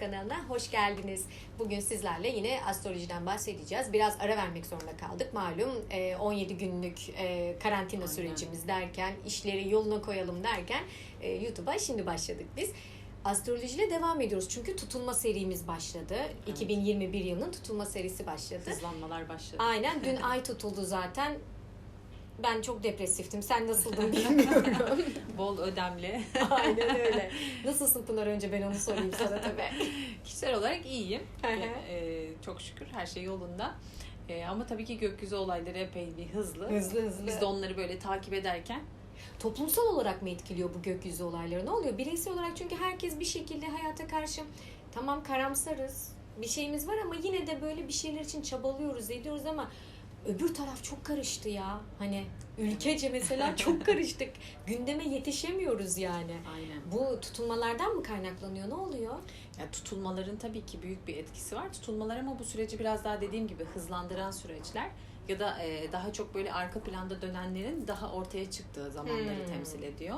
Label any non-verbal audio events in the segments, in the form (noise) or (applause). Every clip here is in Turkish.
kanalına hoş geldiniz. Bugün sizlerle yine astrolojiden bahsedeceğiz. Biraz ara vermek zorunda kaldık. Malum e, 17 günlük e, karantina Aynen. sürecimiz derken, işleri yoluna koyalım derken e, YouTube'a şimdi başladık biz. Astrolojiyle devam ediyoruz çünkü tutulma serimiz başladı. 2021 yılının tutulma serisi başladı. Hızlanmalar başladı. Aynen dün (laughs) ay tutuldu zaten. Ben çok depresiftim. Sen nasıldın (laughs) bilmiyorum. Bol ödemli. Aynen öyle. (laughs) Nasılsın Pınar önce ben onu sorayım sana tabii. (laughs) Kişisel olarak iyiyim. Ee, çok şükür her şey yolunda. Ee, ama tabii ki gökyüzü olayları epey bir hızlı. Hızlı hızlı. Biz de onları böyle takip ederken Toplumsal olarak mı etkiliyor bu gökyüzü olayları? Ne oluyor? Bireysel olarak çünkü herkes bir şekilde hayata karşı tamam karamsarız. Bir şeyimiz var ama yine de böyle bir şeyler için çabalıyoruz, ediyoruz ama öbür taraf çok karıştı ya. Hani ülkece mesela (laughs) çok karıştık. Gündeme yetişemiyoruz yani. aynen. Bu tutulmalardan mı kaynaklanıyor? Ne oluyor? Yani tutulmaların tabii ki büyük bir etkisi var. Tutulmalar ama bu süreci biraz daha dediğim gibi hızlandıran süreçler ya da e, daha çok böyle arka planda dönenlerin daha ortaya çıktığı zamanları Hmm. temsil ediyor.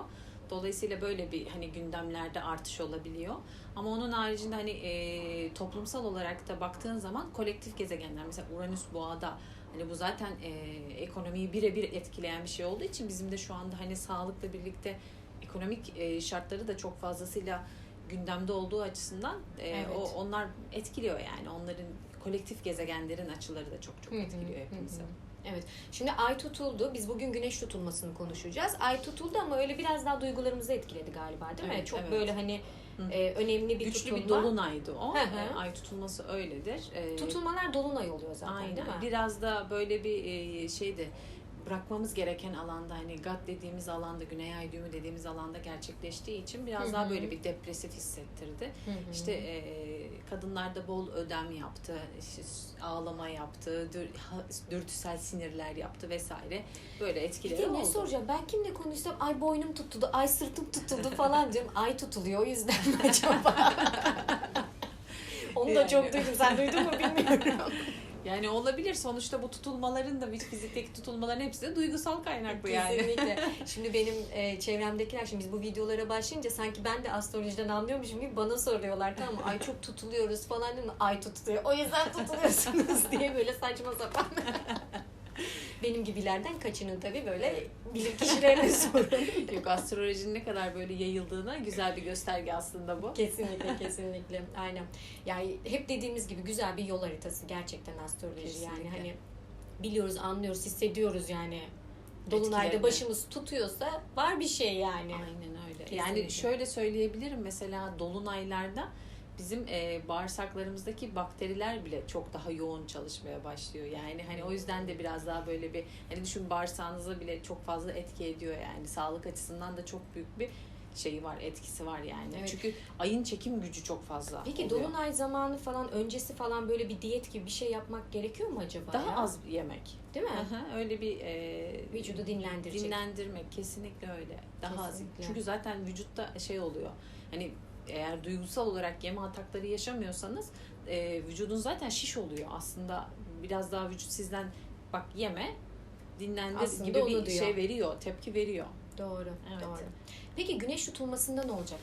Dolayısıyla böyle bir hani gündemlerde artış olabiliyor. Ama onun haricinde hani e, toplumsal olarak da baktığın zaman kolektif gezegenler mesela Uranüs boğada hani bu zaten e, ekonomiyi birebir etkileyen bir şey olduğu için bizim de şu anda hani sağlıkla birlikte ekonomik e, şartları da çok fazlasıyla gündemde olduğu açısından e, Evet. o onlar etkiliyor yani onların kolektif gezegenlerin açıları da çok çok etkiliyor hepimizi. hı. Evet. Şimdi ay tutuldu. Biz bugün güneş tutulmasını konuşacağız. Ay tutuldu ama öyle biraz daha duygularımızı etkiledi galiba değil mi? Evet, çok evet. böyle hani. E, önemli bir Güçlü tutulma. bir dolunaydı o. Hı hı. E, Ay tutulması öyledir. E, Tutulmalar dolunay oluyor zaten Aynen. değil mi? Biraz da böyle bir e, şeydi bırakmamız gereken alanda hani GAT dediğimiz alanda Güney Ay düğümü dediğimiz alanda gerçekleştiği için biraz Hı hı. daha böyle bir depresif hissettirdi. Hı hı. İşte e, kadınlar da bol ödem yaptı, işte ağlama yaptı, dür, dürtüsel sinirler yaptı vesaire. Böyle bir etkileri de ne oldu. soracağım? Ben kimle konuşsam ay boynum tutuldu, ay sırtım tutuldu falan diyorum. (laughs) Ay tutuluyor o yüzden acaba? (laughs) Onu da Yani. çok duydum. Sen duydun mu bilmiyorum. (laughs) Yani olabilir. Sonuçta bu tutulmaların da fizikteki tutulmaların hepsi de duygusal kaynaklı yani. Kesinlikle. (laughs) Şimdi benim e, çevremdekiler şimdi biz bu videolara başlayınca sanki ben de astrolojiden anlıyormuşum gibi bana soruyorlar tamam mı? Ay çok tutuluyoruz falan değil mi? Ay tutuluyor. O yüzden tutuluyorsunuz (laughs) diye böyle saçma sapan. (laughs) benim gibilerden kaçının tabii böyle bilim kişilerine (laughs) sorun. Yok astrolojinin ne kadar böyle yayıldığına güzel bir gösterge aslında bu. kesinlikle (laughs) kesinlikle. Aynen. Yani hep dediğimiz gibi güzel bir yol haritası gerçekten astroloji yani Kesinlikle. hani biliyoruz, anlıyoruz, hissediyoruz yani. Dolunayda başımız tutuyorsa var bir şey yani. Aynen öyle. Kesinlikle. Yani şöyle söyleyebilirim mesela dolunaylarda bizim e, bağırsaklarımızdaki bakteriler bile çok daha yoğun çalışmaya başlıyor. Yani hani o yüzden de biraz daha böyle bir hani düşün bağırsağınıza bile çok fazla etki ediyor yani. Sağlık açısından da çok büyük bir şeyi var, etkisi var yani. Evet. Çünkü ayın çekim gücü çok fazla. Peki oluyor. dolunay zamanı falan öncesi falan böyle bir diyet gibi bir şey yapmak gerekiyor mu acaba? daha ya? az yemek. değil mi? Aha, öyle bir e, Vücudu dinlendirecek. dinlendirmek kesinlikle öyle. Daha Kesinlikle. az. Çünkü zaten vücutta şey oluyor. Hani eğer duygusal olarak yeme atakları yaşamıyorsanız e, vücudun zaten şiş oluyor. Aslında biraz daha vücut sizden bak yeme dinlendir Aslında gibi bir diyor. şey veriyor, tepki veriyor. Doğru. Evet. Doğru. Peki güneş tutulmasında ne olacak?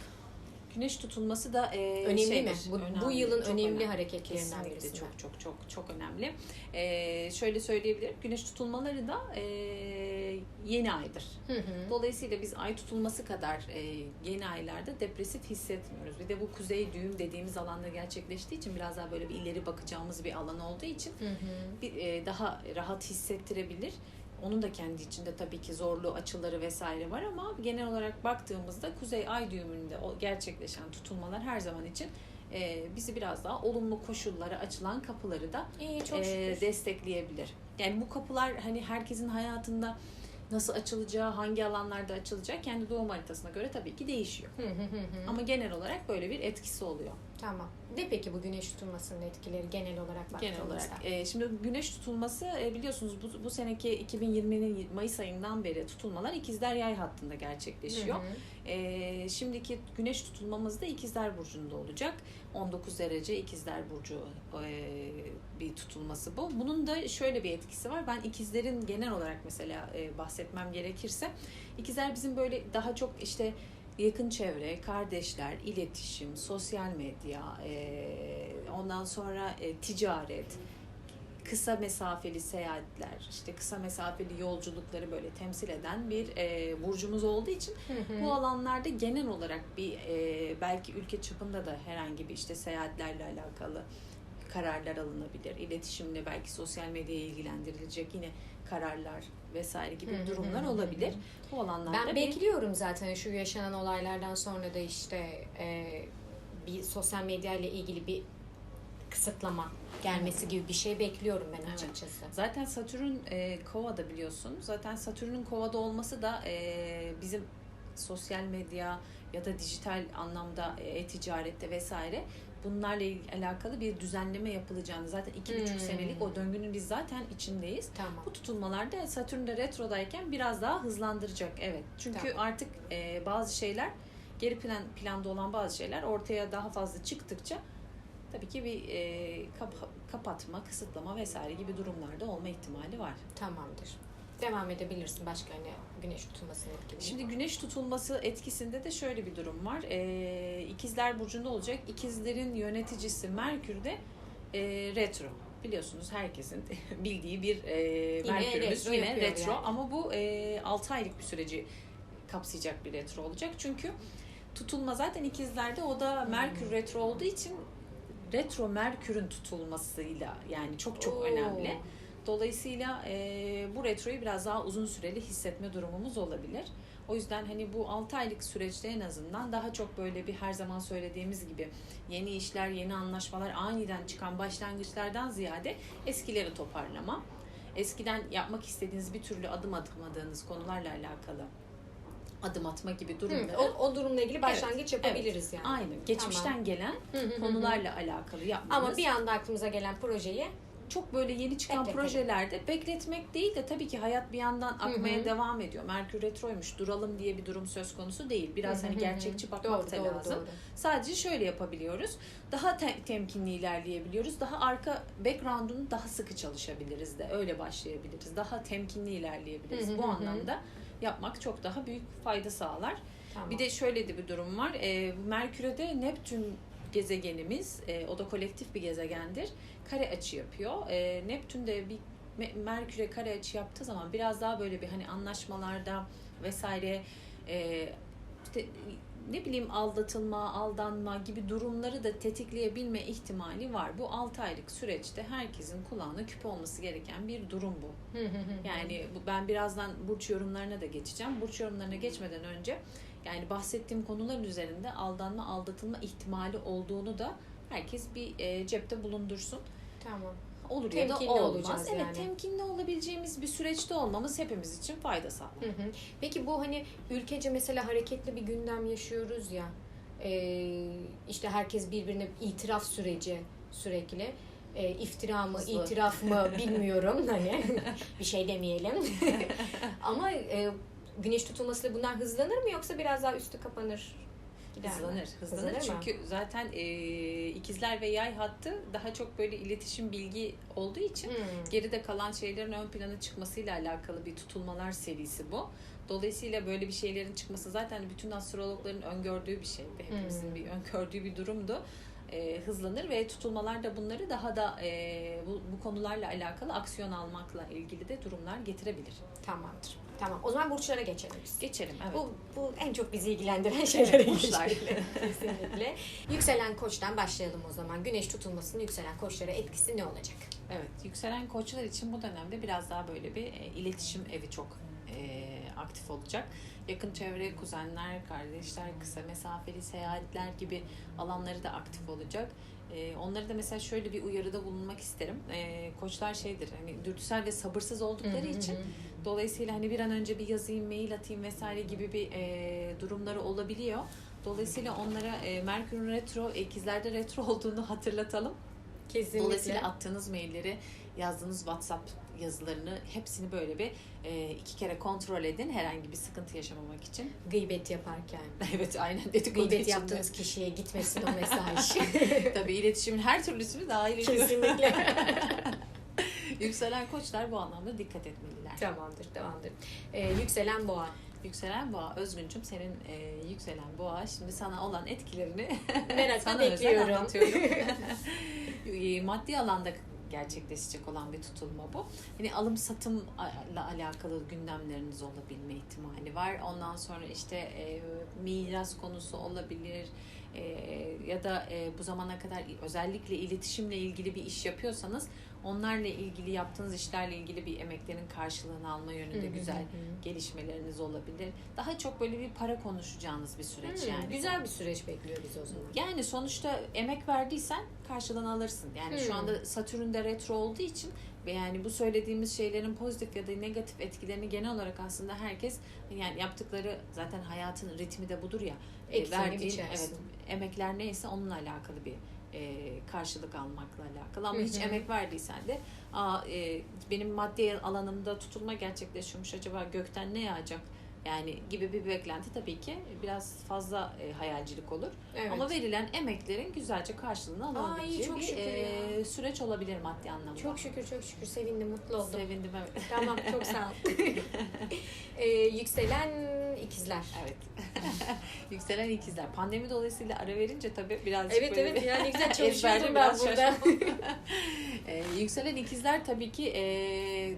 Güneş tutulması da e, Önemli şeydir, mi? Bu, bu önemli, yılın çok önemli, önemli. hareketlerinden birisi. çok çok çok çok önemli. Ee, şöyle söyleyebilirim. Güneş tutulmaları da e, yeni aydır. Hı hı. Dolayısıyla biz ay tutulması kadar e, yeni aylarda depresif hissetmiyoruz. Bir de bu kuzey düğüm dediğimiz alanda gerçekleştiği için biraz daha böyle bir ileri bakacağımız bir alan olduğu için Hı hı. bir, e, daha rahat hissettirebilir. Onun da kendi içinde tabii ki zorlu açıları vesaire var ama genel olarak baktığımızda kuzey ay düğümünde o gerçekleşen tutulmalar her zaman için e, bizi biraz daha olumlu koşullara açılan kapıları da İyi çok e, şükür. destekleyebilir. Yani bu kapılar hani herkesin hayatında nasıl açılacağı, hangi alanlarda açılacağı kendi doğum haritasına göre tabii ki değişiyor. Hı hı hı hı. Ama genel olarak böyle bir etkisi oluyor. Tamam. Ne peki bu güneş tutulmasının etkileri genel olarak baktığımızda? Genel olarak. E, şimdi güneş tutulması e, biliyorsunuz bu, bu seneki 2020'nin Mayıs ayından beri tutulmalar ikizler yay hattında gerçekleşiyor. Hı hı. E, şimdiki güneş tutulmamız da ikizler burcunda olacak. 19 derece ikizler burcu e, bir tutulması bu. Bunun da şöyle bir etkisi var. Ben ikizlerin genel olarak mesela e, bahsetmem gerekirse ikizler bizim böyle daha çok işte yakın çevre, kardeşler, iletişim, sosyal medya, e, ondan sonra e, ticaret, kısa mesafeli seyahatler, işte kısa mesafeli yolculukları böyle temsil eden bir e, burcumuz olduğu için bu alanlarda genel olarak bir e, belki ülke çapında da herhangi bir işte seyahatlerle alakalı kararlar alınabilir. İletişimle belki sosyal medyaya ilgilendirilecek yine kararlar vesaire gibi Hı hı durumlar hı olabilir. Bu alanlarda Ben bir- bekliyorum zaten şu yaşanan olaylardan sonra da işte e, bir sosyal medya ile ilgili bir kısıtlama gelmesi gibi bir şey bekliyorum ben Evet. açıkçası. Zaten Satürn e, Kova'da biliyorsun. Zaten Satürn'ün Kova'da olması da e, bizim sosyal medya ya da dijital anlamda e, e-ticarette vesaire bunlarla alakalı bir düzenleme yapılacağını zaten iki buçuk Hmm. senelik o döngünün biz zaten içindeyiz. Tamam. Bu tutulmalarda Satürn'de retrodayken biraz daha hızlandıracak. Evet. Çünkü Tamam. artık e, bazı şeyler geri plan planda olan bazı şeyler ortaya daha fazla çıktıkça tabii ki bir e, kapa- kapatma, kısıtlama vesaire gibi durumlarda olma ihtimali var. Tamamdır. Devam edebilirsin başka hani güneş tutulmasının etkili. Şimdi güneş tutulması etkisinde de şöyle bir durum var. E, İkizler burcunda olacak. İkizlerin yöneticisi Merkür de e, retro. Biliyorsunuz herkesin (laughs) bildiği bir e, Merkür'ümüz retro yine retro yani. ama bu e, 6 aylık bir süreci kapsayacak bir retro olacak. Çünkü tutulma zaten ikizlerde o da Merkür retro olduğu için retro Merkür'ün tutulmasıyla yani çok çok Oo. önemli. Dolayısıyla e, bu retroyu biraz daha uzun süreli hissetme durumumuz olabilir. O yüzden hani bu 6 aylık süreçte en azından daha çok böyle bir her zaman söylediğimiz gibi yeni işler, yeni anlaşmalar, aniden çıkan başlangıçlardan ziyade eskileri toparlama. Eskiden yapmak istediğiniz bir türlü adım atamadığınız konularla alakalı adım atma gibi Hı, durumları. o, o durumla ilgili başlangıç Evet, yapabiliriz yani. Aynen. Geçmişten gelen Hı hı hı hı. konularla alakalı yapmanız. Ama bir anda aklımıza gelen projeyi çok böyle yeni çıkan Bekletelim. projelerde bekletmek değil de tabii ki hayat bir yandan akmaya hı. devam ediyor. Merkür retroymuş, duralım diye bir durum söz konusu değil. Biraz hani gerçekçi bakmak doğru, da doğru, lazım. Doğru. Sadece şöyle yapabiliyoruz. Daha te- temkinli ilerleyebiliyoruz. Daha arka background'unu daha sıkı çalışabiliriz de. Öyle başlayabiliriz. Daha temkinli ilerleyebiliriz. Hı hı Bu hı hı. Yapmak çok daha büyük fayda sağlar. Tamam. Bir de şöyle de bir durum var. E, Merkür'e de Neptün gezegenimiz, e, o da kolektif bir gezegendir. Kare açı yapıyor. E, Neptün de bir Me- Merkür'e kare açı yaptığı zaman biraz daha böyle bir hani anlaşmalarda vesaire e, işte ne bileyim aldatılma, aldanma gibi durumları da tetikleyebilme ihtimali var. Bu 6 aylık süreçte herkesin kulağına küpe olması gereken bir durum bu. (laughs) Yani ben birazdan burç yorumlarına da geçeceğim. Burç yorumlarına geçmeden önce yani bahsettiğim konuların üzerinde aldanma, aldatılma ihtimali olduğunu da herkes bir e, cepte bulundursun. Tamam. Olur ya Temkinli da olmaz. evet, yani. temkinli olabileceğimiz bir süreçte olmamız hepimiz için fayda sağlar. Hı hı. Peki bu hani ülkece mesela hareketli bir gündem yaşıyoruz ya. Ee, işte herkes birbirine itiraf süreci sürekli. Ee, iftira mı, Hızlı. itiraf mı (laughs) bilmiyorum hani bir şey demeyelim. (laughs) Ama e, güneş tutulmasıyla bunlar hızlanır mı yoksa biraz daha üstü kapanır? Gider mi? Hızlanır, hızlanır. mı? Çünkü zaten e, ikizler ve yay hattı daha çok böyle iletişim bilgi olduğu için Hmm. geride kalan şeylerin ön plana çıkmasıyla alakalı bir tutulmalar serisi bu. Dolayısıyla böyle bir şeylerin çıkması zaten bütün astrologların öngördüğü bir şeydi. Hepimizin Hmm. bir öngördüğü bir durumdu. Ee, hızlanır ve tutulmalar da bunları daha da e, bu, bu konularla alakalı aksiyon almakla ilgili de durumlar getirebilir. Tamamdır. Tamam. O zaman burçlara geçelim biz. Geçelim evet. Bu, bu en çok bizi ilgilendiren (laughs) şeylere burçlar. Kesinlikle. (laughs) yükselen koçtan başlayalım o zaman. Güneş tutulmasının yükselen koçlara etkisi ne olacak? Evet, yükselen koçlar için bu dönemde biraz daha böyle bir e, iletişim evi çok e, aktif olacak. Yakın çevre, kuzenler, kardeşler, kısa mesafeli seyahatler gibi alanları da aktif olacak. E, onları da mesela şöyle bir uyarıda bulunmak isterim. E, koçlar şeydir, hani dürtüsel ve sabırsız oldukları için Dolayısıyla hani bir an önce bir yazayım, mail atayım vesaire gibi bir e, durumları olabiliyor. Dolayısıyla onlara e, Merkür'ün retro, ikizlerde retro olduğunu hatırlatalım. Kesinlikle. Dolayısıyla attığınız mailleri, yazdığınız WhatsApp yazılarını hepsini böyle bir e, iki kere kontrol edin herhangi bir sıkıntı yaşamamak için. gıybet yaparken. (laughs) evet aynen dedikodu Gıybet için de. yaptığınız kişiye gitmesin o (laughs) mesaj. (laughs) Tabii iletişimin her türlüsünü dahil ediyor. Kesinlikle. Yükselen koçlar bu anlamda dikkat etmeliler. tamamdır, tamamdır. Ee, yükselen boğa. Yükselen boğa. Özgüncüm senin e, yükselen boğa şimdi sana olan etkilerini Merakla bekliyorum. anlatıyorum. E, Maddi alanda gerçekleşecek olan bir tutulma bu. Hani alım satımla alakalı gündemleriniz olabilme ihtimali var. Ondan sonra işte e, miras konusu olabilir. E, ya da e, bu zamana kadar özellikle iletişimle ilgili bir iş yapıyorsanız onlarla ilgili yaptığınız işlerle ilgili bir emeklerin karşılığını alma yönünde güzel gelişmeleriniz olabilir. Daha çok böyle bir para konuşacağınız bir süreç Hmm, yani. Güzel bir süreç bekliyor bizi o zaman. Yani sonuçta emek verdiysen karşılığını alırsın. Yani şu Hmm. anda Satürn'de retro olduğu için ve yani bu söylediğimiz şeylerin pozitif ya da negatif etkilerini genel olarak aslında herkes yani yaptıkları zaten hayatın ritmi de budur ya. e, Ektiğini verdiğin biçersin. evet emekler neyse onunla alakalı bir e, karşılık almakla alakalı ama hiç emek verdiysen de Aa, e, benim maddi alanımda tutulma gerçekleşiyormuş acaba gökten ne yağacak yani gibi bir beklenti tabii ki biraz fazla e, hayalcilik olur. Evet. Ama verilen emeklerin güzelce karşılığını alabileceği bir e, süreç olabilir maddi anlamda. çok şükür çok şükür sevindim mutlu oldum. Sevindim evet. tamam çok sağ ol. Ee, (laughs) yükselen ikizler. evet. (laughs) Yükselen ikizler. Pandemi dolayısıyla ara verince tabii birazcık Evet böyle evet bir yani güzel (laughs) çalışıyordum ben burada. (laughs) Ee, yükselen ikizler tabii ki e,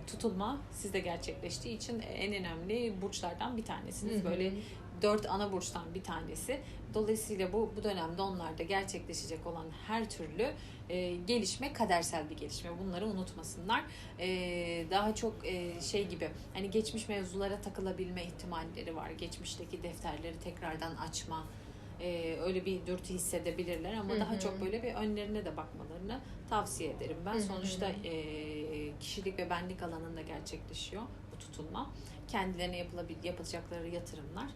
tutulma sizde gerçekleştiği için en önemli burçlardan bir tanesiniz. Hı hı. Böyle dört ana burçtan bir tanesi. Dolayısıyla bu bu dönemde onlarda gerçekleşecek olan her türlü e, gelişme kadersel bir gelişme. Bunları unutmasınlar. E, daha çok e, şey gibi hani geçmiş mevzulara takılabilme ihtimalleri var. Geçmişteki defterleri tekrardan açma e, öyle bir dürtü hissedebilirler ama Hı daha çok böyle bir önlerine de bakmalarını tavsiye ederim ben. Hı hı. Sonuçta e, kişilik ve benlik alanında gerçekleşiyor bu tutulma. Kendilerine yapılabil yapacakları yatırımlar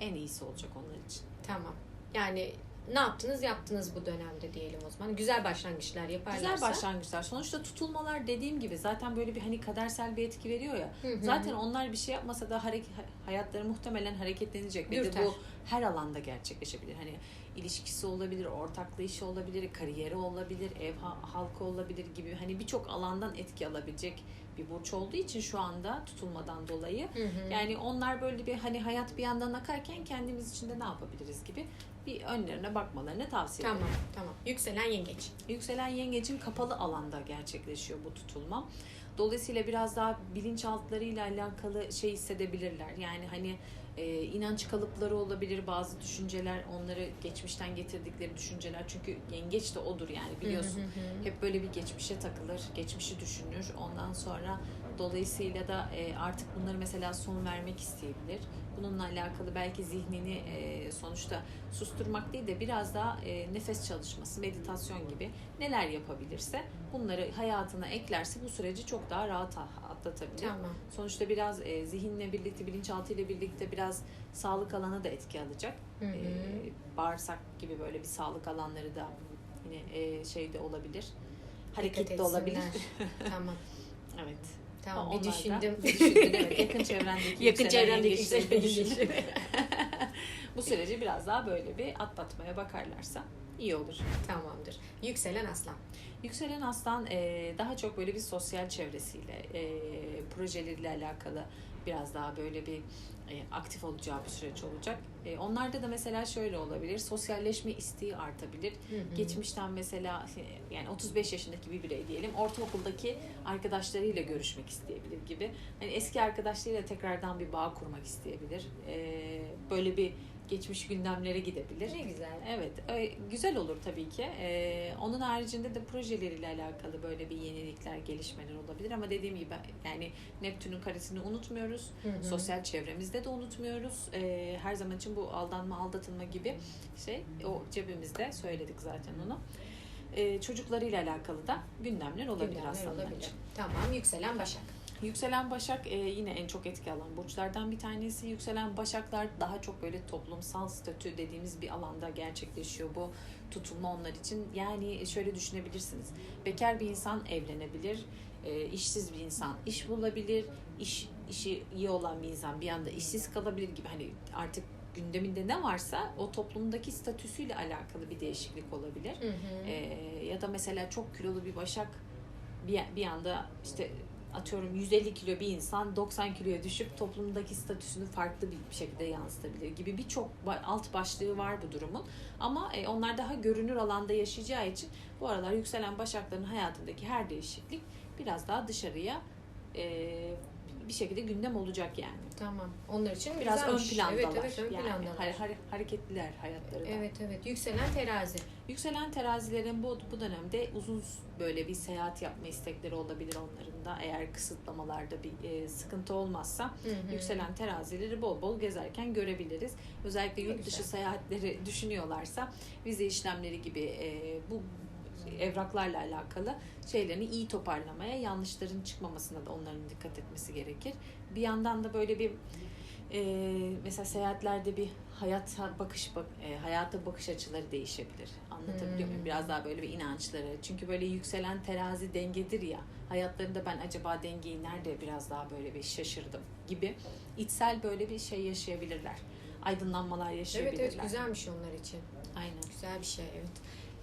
en iyisi olacak onlar için. Tamam. Yani ne yaptınız yaptınız bu dönemde diyelim o zaman. Güzel başlangıçlar yaparlarsa. Güzel başlangıçlar. Sonuçta tutulmalar dediğim gibi zaten böyle bir hani kadersel bir etki veriyor ya. Hı hı. Zaten onlar bir şey yapmasa da hareket, hayatları muhtemelen hareketlenecek. Ve de bu her alanda gerçekleşebilir. Hani ilişkisi olabilir, ortaklı işi olabilir, kariyeri olabilir, ev ha- halkı olabilir gibi hani birçok alandan etki alabilecek bir burç olduğu için şu anda tutulmadan dolayı Hı hı. yani onlar böyle bir hani hayat bir yandan akarken kendimiz için de ne yapabiliriz gibi bir önlerine bakmalarını tavsiye ederim. Tamam tamam. Yükselen yengeç. Yükselen yengecin kapalı alanda gerçekleşiyor bu tutulma. Dolayısıyla biraz daha bilinçaltlarıyla alakalı şey hissedebilirler. Yani hani e, inanç kalıpları olabilir, bazı düşünceler, onları geçmişten getirdikleri düşünceler. Çünkü yengeç de odur yani biliyorsun. Hı hı hı. Hep böyle bir geçmişe takılır, geçmişi düşünür. Ondan sonra dolayısıyla da e, artık bunları mesela son vermek isteyebilir. Bununla alakalı belki zihnini e, sonuçta susturmak değil de biraz daha e, nefes çalışması, meditasyon gibi neler yapabilirse bunları hayatına eklerse bu süreci çok daha rahat atlatabilir. Tamam. Sonuçta biraz e, zihinle birlikte, bilinçaltı ile birlikte biraz sağlık alanı da etki alacak. Hı hı. E, bağırsak gibi böyle bir sağlık alanları da yine e, şeyde olabilir. Hareket de olabilir. tamam. (laughs) evet. Tamam. Onlar Bir düşündüm. Bir düşündün evet. (laughs) Yakın çevrendeki Yakın yükselen çevremdeki yengeçleri yükselen bir düşün. yengeçleri. (laughs) Bu süreci biraz daha böyle bir atlatmaya bakarlarsa iyi olur. Tamamdır. Yükselen aslan. Yükselen aslan e, daha çok böyle bir sosyal çevresiyle, e, projeleriyle alakalı biraz daha böyle bir e, aktif olacağı bir süreç olacak. E, onlarda da mesela şöyle olabilir, sosyalleşme isteği artabilir. Hı hı. Geçmişten mesela yani 35 yaşındaki bir birey diyelim ortaokuldaki arkadaşlarıyla görüşmek isteyebilir gibi. Hani eski arkadaşlarıyla tekrardan bir bağ kurmak isteyebilir. E, böyle bir geçmiş gündemlere gidebilir. Ne güzel. Evet, e, güzel olur tabii ki. E, onun haricinde de projeleriyle alakalı böyle bir yenilikler, gelişmeler olabilir ama dediğim gibi yani Neptün'ün karesini unutmuyoruz. Hı hı. Sosyal çevremizde de unutmuyoruz. E, her zaman için bu aldanma, aldatılma gibi şey o cebimizde söyledik zaten onu. Çocuklarıyla alakalı da gündemler olabilir Gündemler aslında. olabilir. Tamam. Yükselen başak. Yükselen Başak e, yine en çok etki alan burçlardan bir tanesi. Yükselen Başaklar daha çok böyle toplumsal statü dediğimiz bir alanda gerçekleşiyor bu tutulma onlar için. Yani şöyle düşünebilirsiniz. Bekar bir insan evlenebilir, e, işsiz bir insan iş bulabilir, iş işi iyi olan bir insan bir anda işsiz kalabilir gibi hani artık gündeminde ne varsa o toplumdaki statüsüyle alakalı bir değişiklik olabilir. Hı hı. Ee, ya da mesela çok kilolu bir başak bir, bir anda işte atıyorum 150 kilo bir insan 90 kiloya düşüp toplumdaki statüsünü farklı bir şekilde yansıtabilir gibi birçok alt başlığı var bu durumun. Ama e, onlar daha görünür alanda yaşayacağı için bu aralar yükselen başakların hayatındaki her değişiklik biraz daha dışarıya e, bir şekilde gündem olacak yani. Tamam. Onlar için Biraz ön güzelmiş. plandalar. Evet evet ön yani plandalar. hare- hare- hareketliler hayatları da. Evet evet. Yükselen terazi. Yükselen terazilerin bu, bu dönemde uzun böyle bir seyahat yapma istekleri olabilir onların da. Eğer kısıtlamalarda bir e, sıkıntı olmazsa Hı hı. yükselen terazileri bol bol gezerken görebiliriz. Özellikle yurt dışı seyahatleri düşünüyorlarsa vize işlemleri gibi e, bu evraklarla alakalı şeylerini iyi toparlamaya, yanlışların çıkmamasına da onların dikkat etmesi gerekir. Bir yandan da böyle bir e, mesela seyahatlerde bir hayata bakış bak, e, hayata bakış açıları değişebilir. Anlatabiliyor muyum? Hmm. Biraz daha böyle bir inançları. Çünkü böyle yükselen terazi dengedir ya. Hayatlarında ben acaba dengeyi nerede biraz daha böyle bir şaşırdım gibi içsel böyle bir şey yaşayabilirler. Aydınlanmalar Evet yaşayabilirler. evet güzelmiş onlar için. Aynen. Güzel bir şey evet.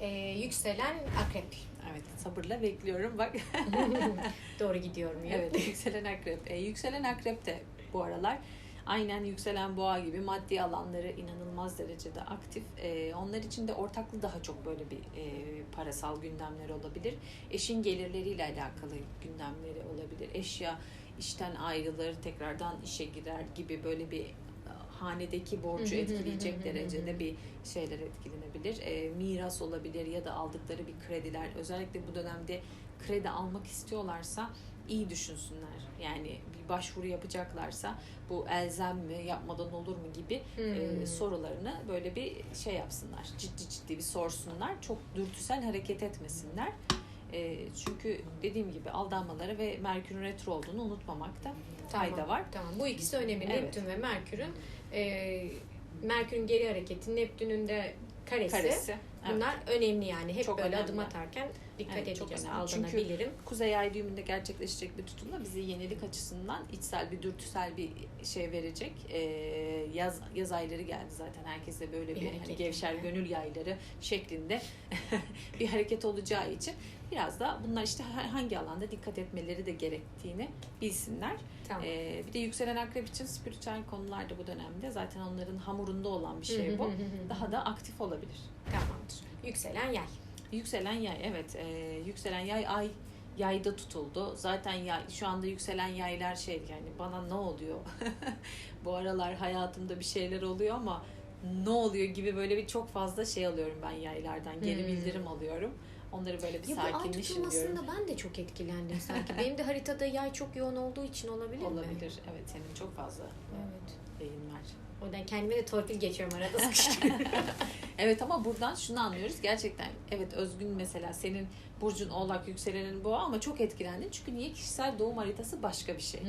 Ee, yükselen akrep. Evet sabırla bekliyorum bak. (laughs) Doğru gidiyorum ya. evet yükselen akrep. E, yükselen akrep de bu aralar aynen yükselen boğa gibi maddi alanları inanılmaz derecede aktif. E, onlar için de ortaklı daha çok böyle bir e, parasal gündemler olabilir. Eşin gelirleriyle alakalı gündemleri olabilir. Eşya işten ayrılır, tekrardan işe girer gibi böyle bir e, hanedeki borcu etkileyecek derecede bir şeyler etkilenebilir. E, miras olabilir ya da aldıkları bir krediler. Özellikle bu dönemde kredi almak istiyorlarsa iyi düşünsünler. Yani bir başvuru yapacaklarsa bu elzem mi yapmadan olur mu gibi e, Hmm. sorularını böyle bir şey yapsınlar. Ciddi ciddi bir sorsunlar. Çok dürtüsel hareket etmesinler. E, çünkü dediğim gibi aldanmaları ve Merkür'ün retro olduğunu unutmamakta fayda Tamam, var. Tamam. Bu ikisi önemli. Evet. Neptün ve Merkür'ün e, Merkür'ün geri hareketi, Neptün'ün de karesi. Karesi. Evet. Bunlar önemli yani. Hep Çok böyle önemli. adım atarken dikkat Evet, edeceğiz. önemli. Çünkü- Aldanabilirim. Kuzey Ay düğümünde gerçekleşecek bir tutulma bizi yenilik açısından içsel bir dürtüsel bir şey verecek. Ee, yaz yaz ayları geldi zaten herkese böyle Bir bir, hani gevşer gönül yayları şeklinde (laughs) bir hareket olacağı için biraz da bunlar işte hangi alanda dikkat etmeleri de gerektiğini bilsinler. Tamam. Ee, bir de yükselen akrep için spiritüel konularda bu dönemde zaten onların hamurunda olan bir şey bu. Daha da aktif olabilir. Tamamdır. Yükselen yay. Yükselen yay evet e, yükselen yay ay yayda tutuldu. Zaten yay, şu anda yükselen yaylar şey yani bana ne oluyor? (laughs) Bu aralar hayatımda bir şeyler oluyor ama ne oluyor gibi böyle bir çok fazla şey alıyorum ben yaylardan. Geri Hmm. bildirim alıyorum. Onları böyle bir Ya sakinleşin diyorum. tutulmasında ben de çok etkilendim sanki. Benim de haritada yay çok yoğun olduğu için olabilir mi? Olabilir. Evet senin çok fazla Evet. yayın var. O yüzden kendime de torpil geçiyorum arada sıkıştırıyorum. (laughs) (laughs) Evet ama buradan şunu anlıyoruz. Gerçekten evet Özgün mesela senin burcun oğlak yükselenin boğa ama çok etkilendin. Çünkü niye kişisel doğum haritası başka bir şey.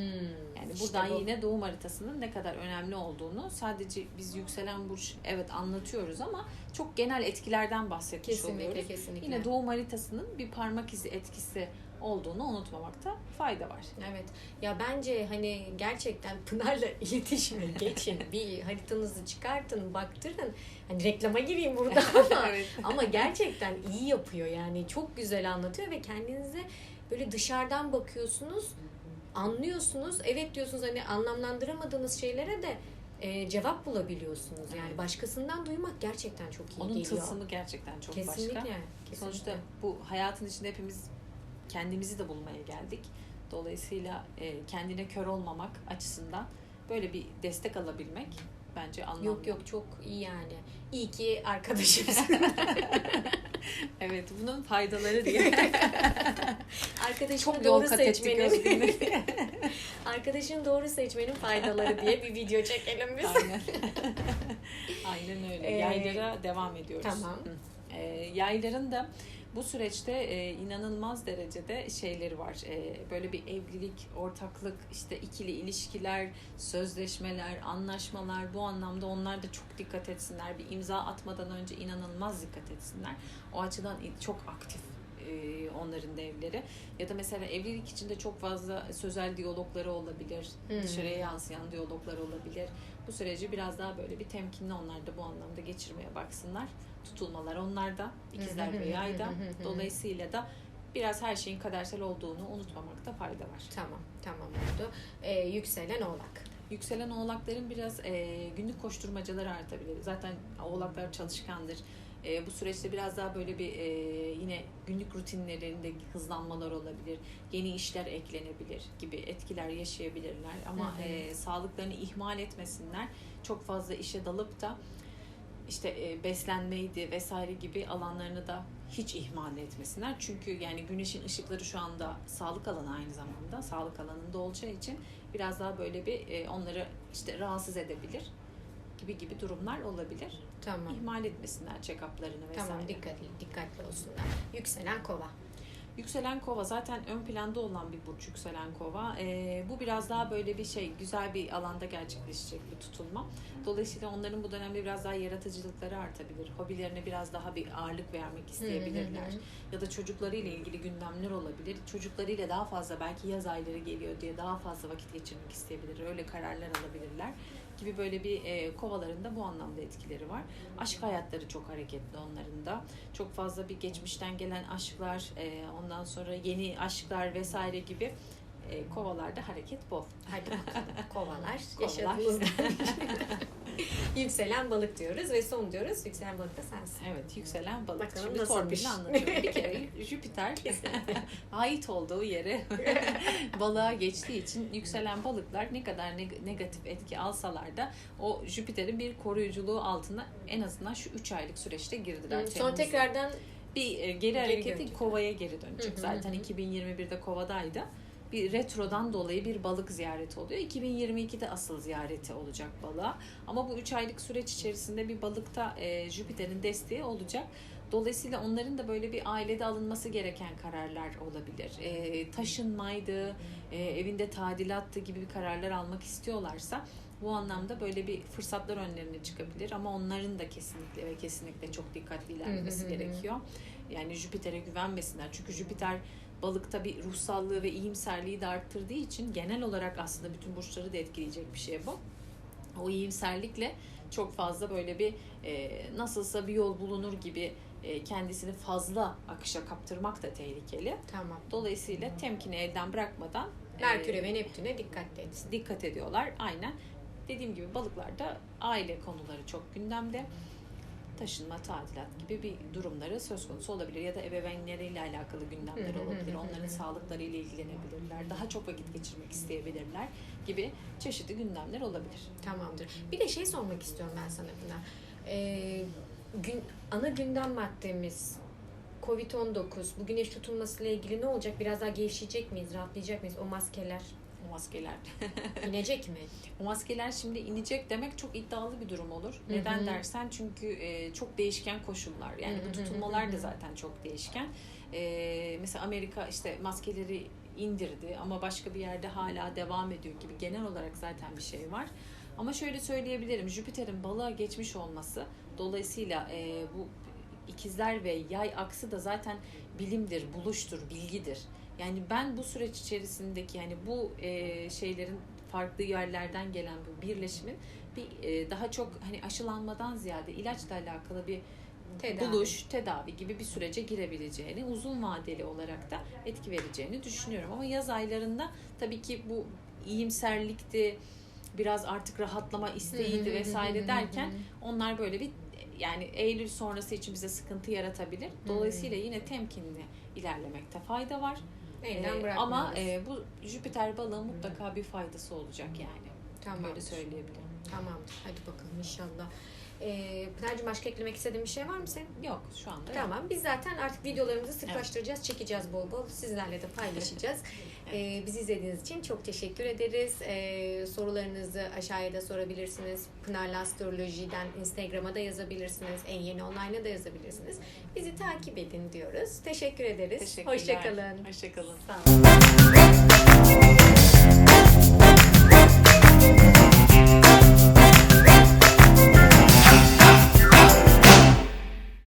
Yani İşte buradan bu. yine doğum haritasının ne kadar önemli olduğunu sadece biz yükselen burç evet anlatıyoruz ama çok genel etkilerden bahsetmiş kesinlikle oluyoruz. kesinlikle. Yine doğum haritasının bir parmak izi etkisi olduğunu unutmamakta fayda var. Evet. Ya bence hani gerçekten Pınar'la iletişime geçin. bir haritanızı çıkartın, baktırın. Hani reklama gireyim (laughs) burada ama ama gerçekten iyi yapıyor yani. Çok güzel anlatıyor ve kendinize böyle dışarıdan bakıyorsunuz, anlıyorsunuz. Evet diyorsunuz hani anlamlandıramadığınız şeylere de e, cevap bulabiliyorsunuz. Yani Evet. başkasından duymak gerçekten çok iyi Onun geliyor. tılsımı gerçekten çok kesinlikle, başka. kesinlikle. Sonuçta bu hayatın içinde hepimiz kendimizi de bulmaya geldik. Dolayısıyla e, kendine kör olmamak açısından böyle bir destek alabilmek bence anlamlı. Yok yok çok iyi yani. İyi ki arkadaşımız. (laughs) Evet bunun faydaları diye. (laughs) Çok yol doğru seçmenin. (laughs) Arkadaşını doğru seçmenin faydaları diye bir video çekelim biz. Aynen. Aynen öyle. Ee, Yaylara devam ediyoruz. tamam. Ee, yayların da bu süreçte e, inanılmaz derecede şeyleri var. E, böyle bir evlilik, ortaklık, işte ikili ilişkiler, sözleşmeler, anlaşmalar bu anlamda onlar da çok dikkat etsinler. Bir imza atmadan önce inanılmaz dikkat etsinler. O açıdan çok aktif e, onların da evleri. Ya da mesela evlilik içinde çok fazla sözel diyalogları olabilir. Hmm. Dışarıya yansıyan diyaloglar olabilir. Bu süreci biraz daha böyle bir temkinli onlar da bu anlamda geçirmeye baksınlar. Tutulmalar onlarda, ikizler ve yayda. Dolayısıyla da biraz her şeyin kadersel olduğunu unutmamakta fayda var. Tamam, tamam oldu. Ee, yükselen oğlak. Yükselen oğlakların biraz e, günlük koşturmacaları artabilir. Zaten oğlaklar çalışkandır. E, bu süreçte biraz daha böyle bir e, yine günlük rutinlerinde hızlanmalar olabilir. Yeni işler eklenebilir gibi etkiler yaşayabilirler. Ama Hı hı. e, sağlıklarını ihmal etmesinler. Çok fazla işe dalıp da işte e, beslenmeydi vesaire gibi alanlarını da hiç ihmal etmesinler. Çünkü yani güneşin ışıkları şu anda sağlık alanı aynı zamanda sağlık alanında olacağı için biraz daha böyle bir e, onları işte rahatsız edebilir gibi gibi durumlar olabilir. Tamam. İhmal etmesinler check-up'larını vesaire. Tamam, dikkatli, dikkatli olsunlar. Yükselen kova. Yükselen kova zaten ön planda olan bir burç yükselen kova. Ee, bu biraz daha böyle bir şey güzel bir alanda gerçekleşecek bir tutulma. Dolayısıyla onların bu dönemde biraz daha yaratıcılıkları artabilir. Hobilerine biraz daha bir ağırlık vermek isteyebilirler. Ya da çocuklarıyla ilgili gündemler olabilir. Çocuklarıyla daha fazla belki yaz ayları geliyor diye daha fazla vakit geçirmek isteyebilir. Öyle kararlar alabilirler gibi böyle bir e, kovaların da bu anlamda etkileri var. Aşk hayatları çok hareketli onların da. Çok fazla bir geçmişten gelen aşklar, e, ondan sonra yeni aşklar vesaire gibi e, kovalarda hareket bol. Hadi bakalım. (laughs) Kovalar. Kovalar. Yaşadığımız (laughs) Yükselen balık diyoruz ve son diyoruz. Yükselen balık da sensin. Evet, yükselen balık. Bakalım Şimdi nasılmış? formülünü anlatıyorum. Bir kere (laughs) Jüpiter ait olduğu yere balığa geçtiği için yükselen balıklar ne kadar neg- negatif etki alsalar da o Jüpiter'in bir koruyuculuğu altına en azından şu 3 aylık süreçte girdiler. Sonra Temmuz'da. tekrardan bir e, geri, Geri hareketi dönecek. kovaya geri dönecek. Hı hı Zaten hı. 2021'de kovadaydı. Bir retrodan dolayı bir balık ziyareti oluyor. 2022'de asıl ziyareti olacak balığa. Ama bu 3 aylık süreç içerisinde bir balıkta e, Jüpiter'in desteği olacak. Dolayısıyla onların da böyle bir ailede alınması gereken kararlar olabilir. E, taşınmaydı, e, evinde tadilattı gibi bir kararlar almak istiyorlarsa bu anlamda böyle bir fırsatlar önlerine çıkabilir ama onların da kesinlikle ve kesinlikle çok dikkatli ilerlemesi gerekiyor. Yani Jüpiter'e güvenmesinler. Çünkü Jüpiter balıkta bir ruhsallığı ve iyimserliği de arttırdığı için genel olarak aslında bütün burçları da etkileyecek bir şey bu. O iyimserlikle çok fazla böyle bir e, nasılsa bir yol bulunur gibi e, kendisini fazla akışa kaptırmak da tehlikeli. tamam. Dolayısıyla temkini elden bırakmadan e, Merkür'e ve Neptün'e dikkatli etsin. dikkat ediyorlar. Aynen. Dediğim gibi balıklarda aile konuları çok gündemde. Taşınma, tadilat gibi bir durumları söz konusu olabilir. Ya da ebeveynleriyle alakalı gündemler olabilir. Onların sağlıklarıyla ilgilenebilirler. Daha çok vakit geçirmek isteyebilirler gibi çeşitli gündemler olabilir. Tamamdır. Bir de şey sormak istiyorum ben sana Pınar. Ee, gün, ana gündem maddemiz Covid-19, bu güneş tutulmasıyla ilgili ne olacak? Biraz daha gevşeyecek miyiz, rahatlayacak mıyız? O maskeler O maskeler. (laughs) inecek mi? O maskeler şimdi inecek demek çok iddialı bir durum olur. Hı Neden dersen çünkü e, çok değişken koşullar. Yani Hı hı bu tutulmalar da zaten çok değişken. E, mesela Amerika işte maskeleri indirdi ama başka bir yerde hala devam ediyor gibi genel olarak zaten bir şey var. Ama şöyle söyleyebilirim. Jüpiter'in balığa geçmiş olması dolayısıyla e, bu ikizler ve yay aksı da zaten bilimdir, buluştur, bilgidir. Yani ben bu süreç içerisindeki yani bu e, şeylerin farklı yerlerden gelen bu birleşimin bir e, daha çok hani aşılanmadan ziyade ilaçla alakalı bir Tedavi. buluş, tedavi gibi bir sürece girebileceğini, uzun vadeli olarak da etki vereceğini düşünüyorum. Ama yaz aylarında tabii ki bu iyimserlikti, biraz artık rahatlama isteğiydi vesaire derken onlar böyle bir yani Eylül sonrası için bize sıkıntı yaratabilir. Dolayısıyla yine temkinli ilerlemekte fayda var. Elden Ee, bırakmıyoruz. ama e, bu Jüpiter balığın mutlaka bir faydası olacak yani. Tamam. Böyle söyleyebilirim. Tamamdır. Hadi bakalım inşallah. Ee, Pınar'cığım başka eklemek istediğin bir şey var mı senin? Yok şu anda yok. Tamam. Biz zaten artık videolarımızı sıklaştıracağız, çekeceğiz bol bol. Sizlerle de paylaşacağız. (laughs) Ee, bizi izlediğiniz için çok teşekkür ederiz. Ee, sorularınızı aşağıya da sorabilirsiniz. Pınarlı Astroloji'den Instagram'a da yazabilirsiniz. En yeni online'a da yazabilirsiniz. Bizi takip edin diyoruz. Teşekkür ederiz. Hoşçakalın. Hoşçakalın. Sağ olun.